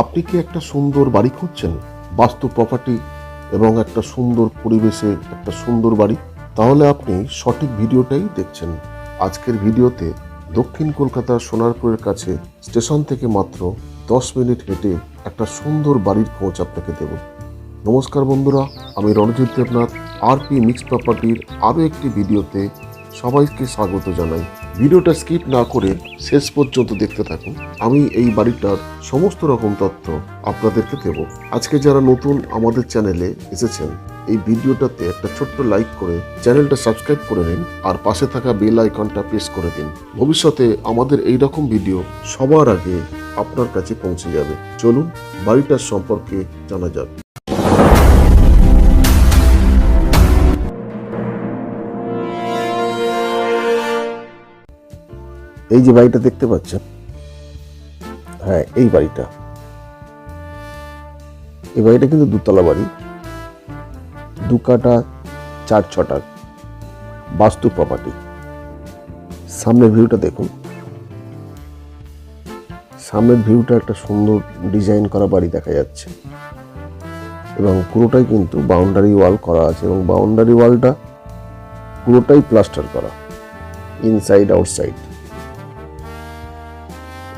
আপনি কি একটা সুন্দর বাড়ি খুঁজছেন? বাস্তু প্রপার্টি এবং একটা সুন্দর পরিবেশে একটা সুন্দর বাড়ি? তাহলে আপনি সঠিক ভিডিওটাই দেখছেন। আজকের ভিডিওতে দক্ষিণ কলকাতার সোনারপুরের কাছে স্টেশন থেকে মাত্র দশ মিনিট হেঁটে একটা সুন্দর বাড়ির খোঁজ আপনাকে দেব। নমস্কার বন্ধুরা, আমি Ranajit Debnath R P mix প্রপার্টির আরও একটি ভিডিওতে সবাইকে স্বাগত জানাই। ভিডিওটা স্কিপ না করে শেষ পর্যন্ত দেখতে থাকুন। আমি এই বাড়িটার সমস্ত রকম তথ্য আপনাদেরকে দেব। আজকে যারা নতুন আমাদের চ্যানেলে এসেছেন, এই ভিডিওটাতে একটা ছোট্ট লাইক করে চ্যানেলটা সাবস্ক্রাইব করে নিন আর পাশে থাকা বেল আইকনটা প্রেস করে দিন। ভবিষ্যতে আমাদের এই রকম ভিডিও সবার আগে আপনার কাছে পৌঁছে যাবে। চলুন, বাড়িটার সম্পর্কে জানা যাক। এই যে বাড়িটা দেখতে পাচ্ছেন? হ্যাঁ এই বাড়িটা। এই বাড়িটা কিন্তু দুতলা বাড়ি। দু কাটা চার ছটা বাস্তু প্রপার্টি সামনের ভিউটা দেখুন। সামনের ভিউটা একটা সুন্দর ডিজাইন করা বাড়ি দেখা যাচ্ছে। এবং পুরোটাই কিন্তু বাউন্ডারি ওয়াল করা আছে এবং বাউন্ডারি ওয়ালটা পুরোটাই প্লাস্টার করা। ইনসাইড আউটসাইড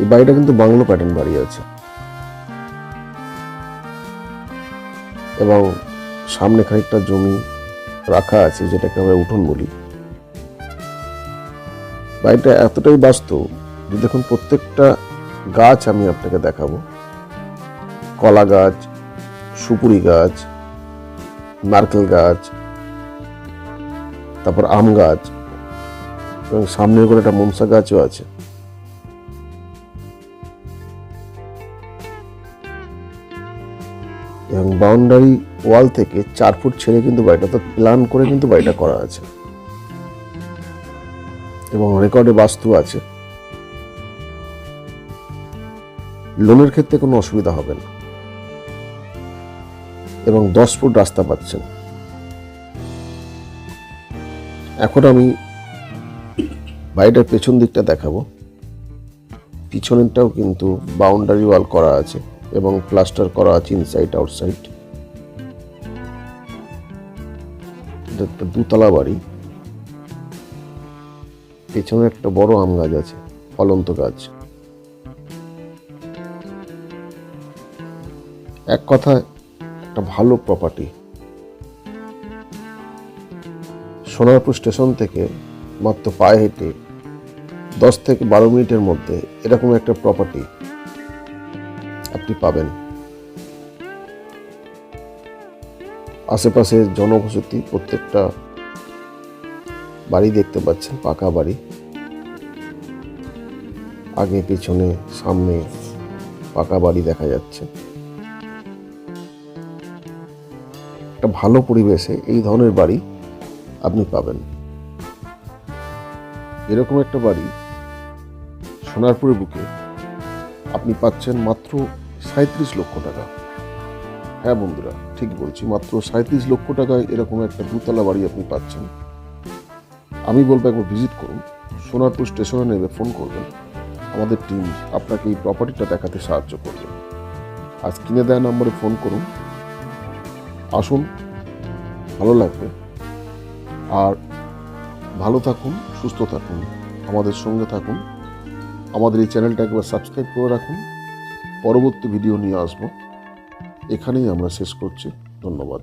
এই বাড়িটা কিন্তু বাংলো প্যাটার্ন বাড়ি আছে এবং সামনে খানিকটা জমি রাখা আছে, যেটাকে আমরা উঠোন বলি। বাড়িটা এতটাই বাস্তব যে দেখুন, প্রত্যেকটা গাছ আমি আপনাকে দেখাবো। কলা গাছ, সুপুরি গাছ, নারকেল গাছ, তারপর আম গাছ, এবং সামনে করে একটা মনসা গাছও আছে। এবং বাউন্ডারি ওয়াল থেকে চার ফুট ছেড়ে কিন্তু বাড়িটা তো প্ল্যান করে কিন্তু বাড়িটা করা আছে। এবং রেকর্ডে বাস্তু আছে। লোনের ক্ষেত্রে কোনো অসুবিধা হবে না। এবং দশ ফুট রাস্তা পাচ্ছেন। এখন আমি বাড়িটার পেছন দিকটা দেখাবো। পিছনেরটাও কিন্তু বাউন্ডারি ওয়াল করা আছে। এবং প্লাস্টার করা আছে ইনসাইড আউটসাইড একটা দুতলা বাড়ি। পেছনে একটা বড় আম গাছ আছে, ফলন্ত গাছ। এক কথায়, একটা ভালো প্রপার্টি সোনারপুর স্টেশন থেকে মাত্র পায়ে হেঁটে দশ থেকে বারো মিনিটের মধ্যে এরকম একটা প্রপার্টি আপনি পাবেন। আশেপাশে জনবসতি প্রত্যেকটা বাড়ি দেখতে পাচ্ছেন, পাকা বাড়ি। আগে, পিছনে, সামনে পাকা বাড়ি দেখা যাচ্ছে। একটা ভালো পরিবেশে এই ধরনের বাড়ি আপনি পাবেন। এরকম একটা বাড়ি সোনারপুরের বুকে আপনি পাচ্ছেন মাত্র সাঁত্রিশ লক্ষ টাকা। হ্যাঁ বন্ধুরা ঠিক বলছি, মাত্র সাঁত্রিশ লক্ষ টাকায় এরকম একটা দুতলা বাড়ি আপনি পাচ্ছেন। আমি বলব একবার ভিজিট করুন, সোনারপুর স্টেশনে নেবে ফোন করবেন। আমাদের টিম আপনাকে এই প্রপার্টিটা দেখাতে সাহায্য করবে। আজ কিনে দেওয়া নম্বরে ফোন করুন। আসুন, ভালো লাগবে। আর ভালো থাকুন, সুস্থ থাকুন, আমাদের সঙ্গে থাকুন। আমাদের এই চ্যানেলটা একবার সাবস্ক্রাইব করে রাখুন। পরবর্তী ভিডিও নিয়ে আসব। এখানেই আমরা শেষ করছি। ধন্যবাদ।